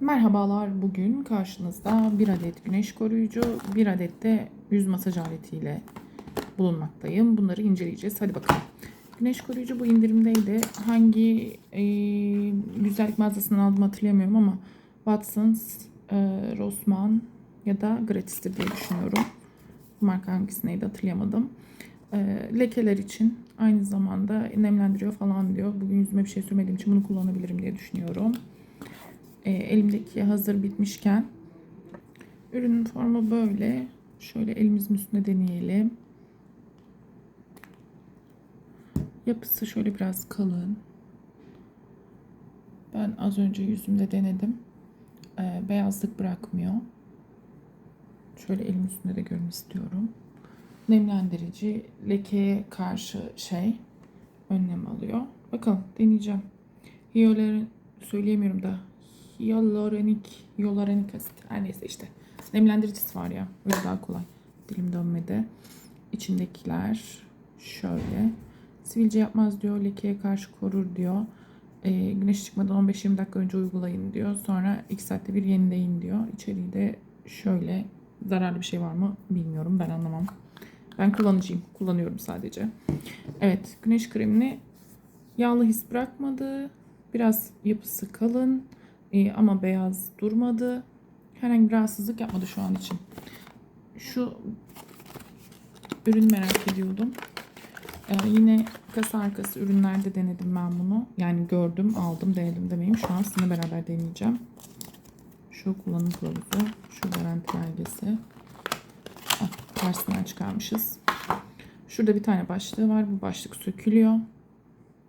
Merhabalar. Bugün karşınızda bir adet güneş koruyucu, bir adet de yüz masaj aletiyle bulunmaktayım. Bunları inceleyeceğiz. Hadi bakalım. Güneş koruyucu bu indirimdeydi. Hangi e, güzellik mağazasından aldım hatırlayamıyorum ama Watsons, e, Rossmann ya da gratistir diye düşünüyorum. Bu marka hangisindeydi hatırlayamadım. E, lekeler için aynı zamanda nemlendiriyor falan diyor. Bugün yüzüme bir şey sürmediğim için bunu kullanabilirim diye düşünüyorum e, elimdeki hazır bitmişken ürünün formu böyle. Şöyle elimizin üstüne deneyelim. Yapısı şöyle biraz kalın. Ben az önce yüzümde denedim. E, beyazlık bırakmıyor. Şöyle elim üstünde de görün istiyorum. Nemlendirici, lekeye karşı şey önlem alıyor. Bakalım deneyeceğim. Hyaluron söyleyemiyorum da hyaluronik, hyaluronik asit. Her neyse işte. Nemlendiricisi var ya. Öyle daha kolay. Dilim dönmedi. İçindekiler şöyle. Sivilce yapmaz diyor. Lekeye karşı korur diyor. Ee, güneş çıkmadan 15-20 dakika önce uygulayın diyor. Sonra 2 saatte bir yenileyin diyor. İçeriği de şöyle. Zararlı bir şey var mı bilmiyorum. Ben anlamam. Ben kullanıcıyım. Kullanıyorum sadece. Evet. Güneş kremini yağlı his bırakmadı. Biraz yapısı kalın. Ee, ama beyaz durmadı. Herhangi bir rahatsızlık yapmadı şu an için. Şu ürünü merak ediyordum. Ee, yine kasa arkası ürünlerde denedim ben bunu. Yani gördüm, aldım, denedim demeyeyim. Şu an sizinle beraber deneyeceğim. Şu kullanım kılavuzu, şu garanti belgesi. Ah, tersinden çıkarmışız. Şurada bir tane başlığı var. Bu başlık sökülüyor.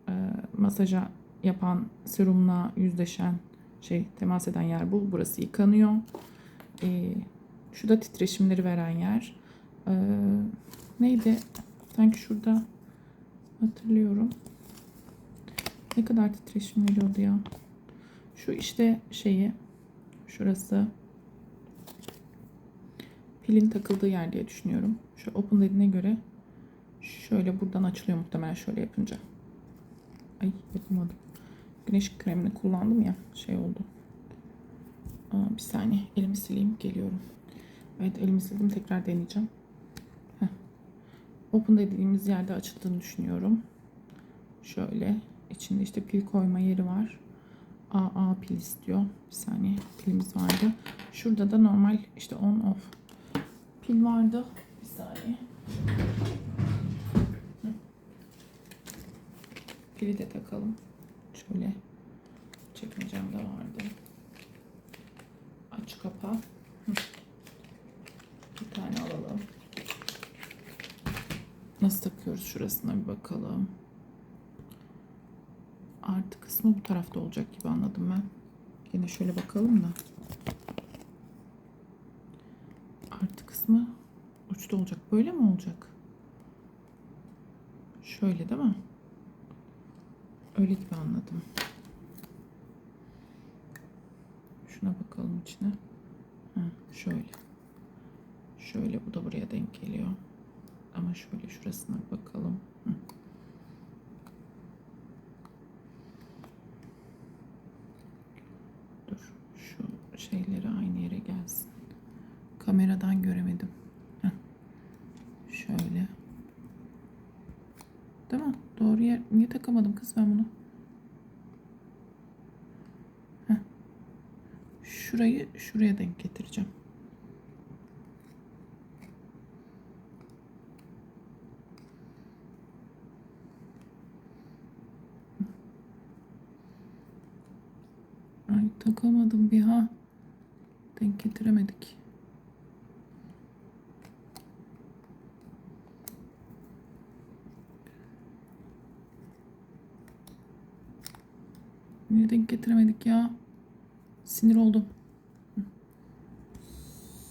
Ee, masaja yapan serumla yüzleşen şey temas eden yer bu. Burası yıkanıyor. Ee, şu da titreşimleri veren yer. Ee, neydi? Sanki şurada hatırlıyorum. Ne kadar titreşim veriyordu ya. Şu işte şeyi şurası pilin takıldığı yer diye düşünüyorum. Şu open dediğine göre şöyle buradan açılıyor muhtemelen şöyle yapınca. Ay yapamadım. Güneş kremini kullandım ya şey oldu. Aa, bir saniye elimi sileyim geliyorum. Evet elimi sildim tekrar deneyeceğim. Heh. Open dediğimiz yerde açıldığını düşünüyorum. Şöyle içinde işte pil koyma yeri var. AA pil istiyor. Bir saniye pilimiz vardı. Şurada da normal işte on off pil vardı. Bir saniye. Pili de takalım. Şöyle çekmecemde vardı. Aç kapa. Bir tane alalım. Nasıl takıyoruz şurasına bir bakalım. Artı kısmı bu tarafta olacak gibi anladım ben. Yine şöyle bakalım da. Artı kısmı uçta olacak. Böyle mi olacak? Şöyle değil mi? Öyle gibi anladım. Şuna bakalım içine. Ha, şöyle. Şöyle bu da buraya denk geliyor. Ama şöyle şurasına bakalım. Hı. Dur. Şu şeyleri aynı yere gelsin. Kameradan göremedim. Heh. Şöyle. Değil mi? Doğru yer. Niye takamadım kız ben bunu? Heh. Şurayı şuraya denk getireceğim. Ay takamadım bir ha. Denk getiremedik. Niye denk getiremedik ya? Sinir oldum.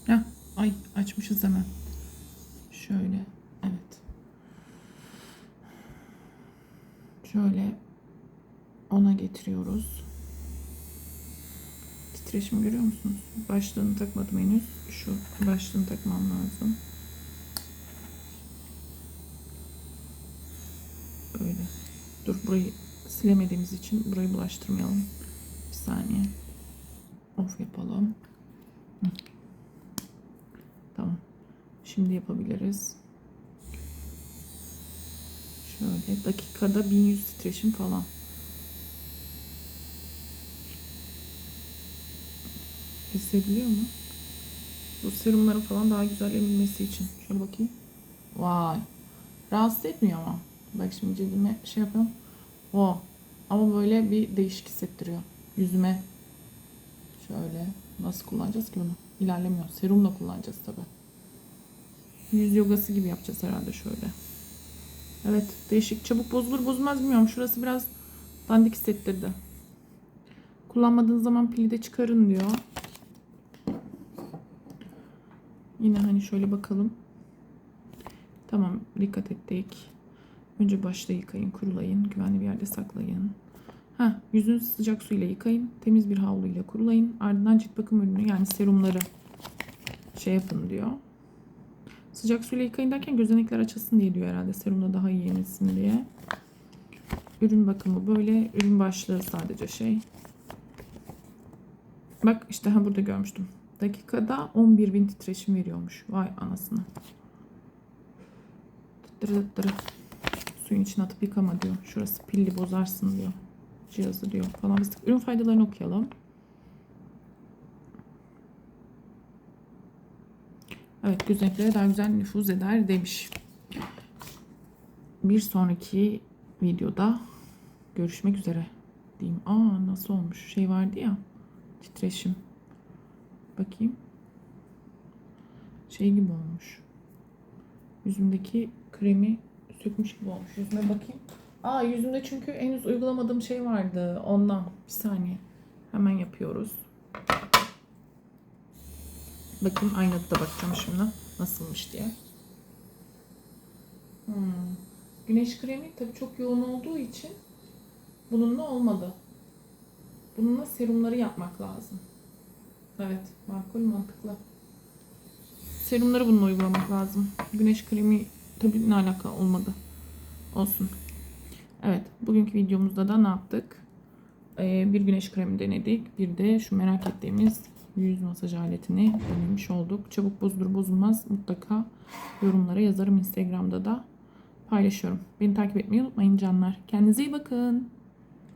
Ya ay açmışız hemen. Şöyle evet. Şöyle ona getiriyoruz. Titreşim görüyor musunuz? Başlığını takmadım henüz. Şu başlığını takmam lazım. Böyle. Dur burayı silemediğimiz için burayı bulaştırmayalım. Bir saniye. Off yapalım. Tamam. Şimdi yapabiliriz. Şöyle dakikada 1100 titreşim falan. Hissediliyor mu? Bu serumların falan daha güzel emilmesi için. Şöyle bakayım. Vay. Rahatsız etmiyor ama. Bak şimdi cildime şey yapıyorum. O. Ama böyle bir değişik hissettiriyor. Yüzüme. Şöyle. Nasıl kullanacağız ki bunu? İlerlemiyor. Serumla kullanacağız tabi. Yüz yogası gibi yapacağız herhalde şöyle. Evet. Değişik. Çabuk bozulur bozulmaz bilmiyorum. Şurası biraz dandik hissettirdi. Kullanmadığınız zaman pili de çıkarın diyor. Yine hani şöyle bakalım. Tamam dikkat ettik. Önce başta yıkayın, kurulayın, güvenli bir yerde saklayın. Ha, yüzünüzü sıcak suyla yıkayın, temiz bir havluyla kurulayın. Ardından cilt bakım ürünü yani serumları şey yapın diyor. Sıcak suyla yıkayın derken gözenekler açılsın diye diyor herhalde. Serumla daha iyi emilsin diye. Ürün bakımı böyle. Ürün başlığı sadece şey. Bak işte ha burada görmüştüm. Dakikada 11.000 titreşim veriyormuş. Vay anasını. Tıttırı tıttırı. Suyun içine atıp yıkama diyor. Şurası pilli bozarsın diyor. Cihazı diyor falan. Biz ürün faydalarını okuyalım. Evet gözeneklere daha güzel nüfuz eder demiş. Bir sonraki videoda görüşmek üzere diyeyim. Aa nasıl olmuş? Şey vardı ya titreşim. Bakayım. Şey gibi olmuş. Yüzümdeki kremi sökmüş gibi olmuş. Yüzüme bakayım. Aa yüzümde çünkü henüz uygulamadığım şey vardı. Ondan. Bir saniye. Hemen yapıyoruz. Bakayım aynada da bakacağım şimdi. Nasılmış diye. Hmm. Güneş kremi tabii çok yoğun olduğu için bununla olmadı. Bununla serumları yapmak lazım. Evet, makul mantıklı. Serumları bununla uygulamak lazım. Güneş kremi tabii ne alaka olmadı. Olsun. Evet, bugünkü videomuzda da ne yaptık? Ee, bir güneş kremi denedik. Bir de şu merak ettiğimiz yüz masaj aletini denemiş olduk. Çabuk bozulur bozulmaz mutlaka yorumlara yazarım. Instagram'da da paylaşıyorum. Beni takip etmeyi unutmayın canlar. Kendinize iyi bakın.